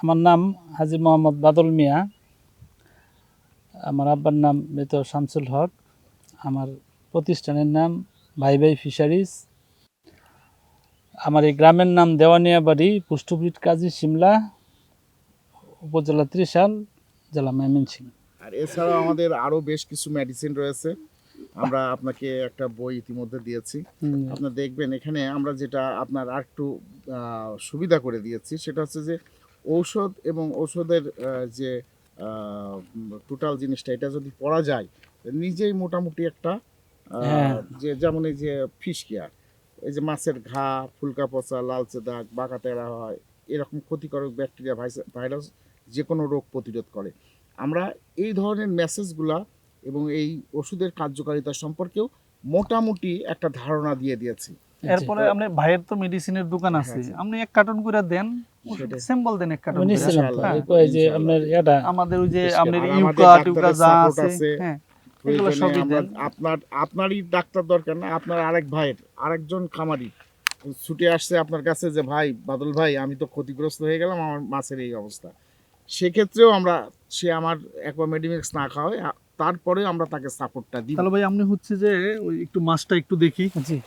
আমার নাম হাজি মোহাম্মদ বাদল মিয়া। আমার আব্বার নাম মৃত শামসুল হক। আমার প্রতিষ্ঠানের নাম ভাই ভাই ফিশারিজ। আমার এই গ্রামের নাম দেওয়ানিয়া বাড়ি পুষ্টপীঠ কাজী সিমলা উপজেলা ত্রিশাল জেলা ময়মনসিংহ। আর এছাড়াও আমাদের আরও বেশ কিছু মেডিসিন রয়েছে। আমরা আপনাকে একটা বই ইতিমধ্যে দিয়েছি। আপনার দেখবেন এখানে আমরা যেটা আপনার আর একটু সুবিধা করে দিয়েছি সেটা হচ্ছে যে ঔষধ এবং ঔষধের যে টোটাল জিনিসটা এটা যদি পড়া যায় নিজেই মোটামুটি একটা হ্যাঁ। যে যেমন এই যে ফিশ কেয়ার এই যে মাছের ঘা ফুলকা পচা লালচে দাগ বাঁকা তেড়া হয় এরকম ক্ষতিকারক ব্যাকটেরিয়া ভাইরাস যে কোনো রোগ প্রতিরোধ করে আমরা এই ধরনের মেসেজগুলা এবং এই ওষুধের কার্যকারিতা সম্পর্কেও মোটামুটি একটা ধারণা দিয়ে দিয়েছি এরপরে আপনি ভাইয়ের তো মেডিসিনের দোকান আছে হ্যাঁ, আপনি এক কার্টন করে দেন। সিম্বল দেন এক কার্টন আমি নিছিলাম তো, কই যে আপনার এটা আমাদের ওই যে আপনার ইউকা টিউকা যা আছে আছে। হ্যাঁ এগুলো সবই দেন। আপনার আপনারই ডাক্তার দরকার না আপনার আরেক ভাইয়ের আরেকজন খামারি। ছুটে আসছে আপনার কাছে যে ভাই বাদল ভাই আমি তো ক্ষতিগ্রস্ত হয়ে গেলাম আমার মাছের এই অবস্থা। সেক্ষেত্রেও আমরা সে আমার একবার মেডিমিক্স না খাওয়ায় তারপরে আমরা তাকে সাপোর্টটা দিই। তাহলে ভাই আপনি হচ্ছে যে ওই একটু মাছটা একটু দেখি। জি।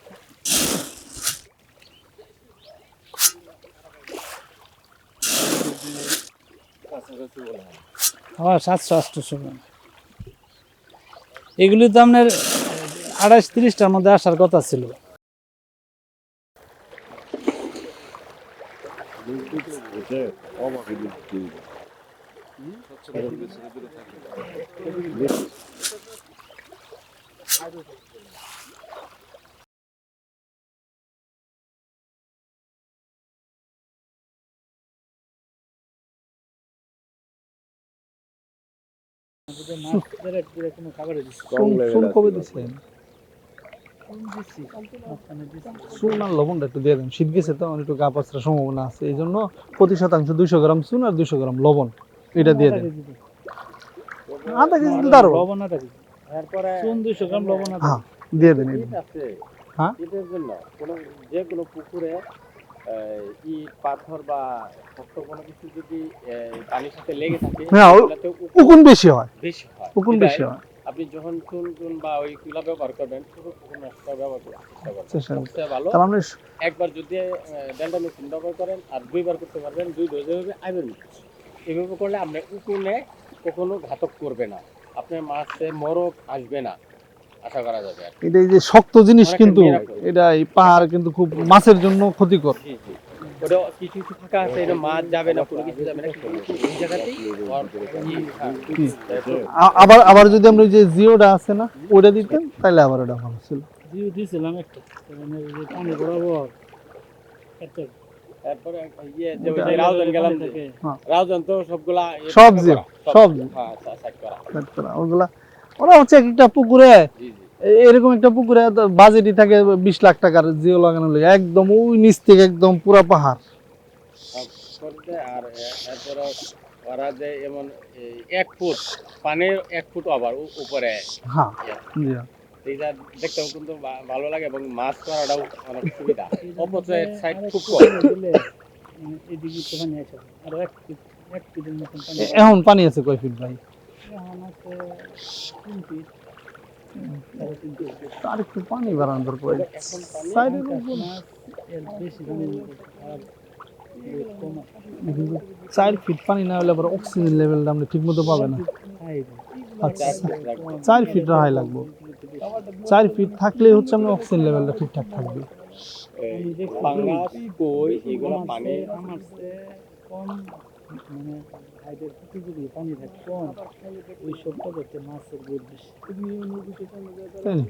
হ্যাঁ সাতশো গ্রাম এগুলি তো আপনার আড়াইশ তিরিশটার মধ্যে আসার কথা ছিল। চুন চুন দিচ্ছেন চুন আর লবণটা একটু দিয়ে দেন। শীত গেছে তো একটু গা পাচার সম্ভাবনা আছে। এই জন্য প্রতি শতাংশ দুইশো গ্রাম চুন আর দুইশো গ্রাম লবণ। এটা দিয়ে দেন। আধা কেজি দিলে আরও। লবণ আধা কেজি। চুন দুইশো গ্রাম লবণ হ্যাঁ দিয়ে দেন। হ্যাঁ? এটার জন্য কোনো যে কোনো পুকুরে ইট পাথর বা শক্ত কোনো কিছু যদি পানির সাথে লেগে থাকে হ্যাঁ, উকুন বেশি হয়। বেশি হয়। উকুন বেশি হয়। আপনি যখন বা ওই ব্যবহার করবেন নাশকতা ব্যবহার করবেন। সবচেয়ে ভালো একবার যদি ডেল্টা মেশিন ব্যবহার করেন আর দুইবার করতে পারবেন দুই ডোজ হবে আইবের এভাবে করলে উকুনে কখনো ঘাতক করবে না। আপনার মাছে মরক আসবে না। এটা এই যে শক্ত জিনিস কিন্তু এটা এই পাহাড় কিন্তু খুব মাছের জন্য ক্ষতিকর। হ্যাঁ, আবার আবার যদি আমরা ওই যে জিওটা আছে না ওটা দিতেন তাহলে আবার ওটা ভালো ছিল। জিও দিয়েছিলাম একটা মানে ওই যে পানি বরাবর একটা তারপরে ইয়ে যে ওই যে রাউজান গেলাম যে, থেকে। রাউজান তো সবগুলা ইয়ে সব জিও, সব জিও। হ্যাঁ ওগুলা ওরা হচ্ছে একটা পুকুরে এরকম একটা পুকুরে বাজেটই থাকে বিশ লাখ টাকার জিও লাগানো লাগে। একদম ওই নিচ থেকে একদম পুরা পাহাড়। আর এরপরে ওরা যে এমন এক ফুট পানির এক ফুট আবার উপরে। হ্যাঁ। জি। এইটা দেখতেও কিন্তু ভালো লাগে এবং মাছ ধরাটাও অনেক সুবিধা। অপোজিট সাইড খুব কম। দিলে এদিকে তো পানি আসে আর এক ফিট এক ফিটের মতন পানি এ- এখন পানি আছে কয় ফিট ভাই? আর একটু পানি বাড়ানো দরকার সাইডের উপর চার ফিট পানি না হলে আবার অক্সিজেন লেভেলটা আমরা ঠিক মতো পাবে না। আচ্ছা চার ফুট রাহাই লাগবো। চার ফিট থাকলে হচ্ছে আমরা অক্সিজেন লেভেলটা ঠিকঠাক থাকবে। পানি। কম মানে হাইটের থেকে পানি থাকে কম ওই সব পদ্ধতি মাছের বোধ বেশি তাই না?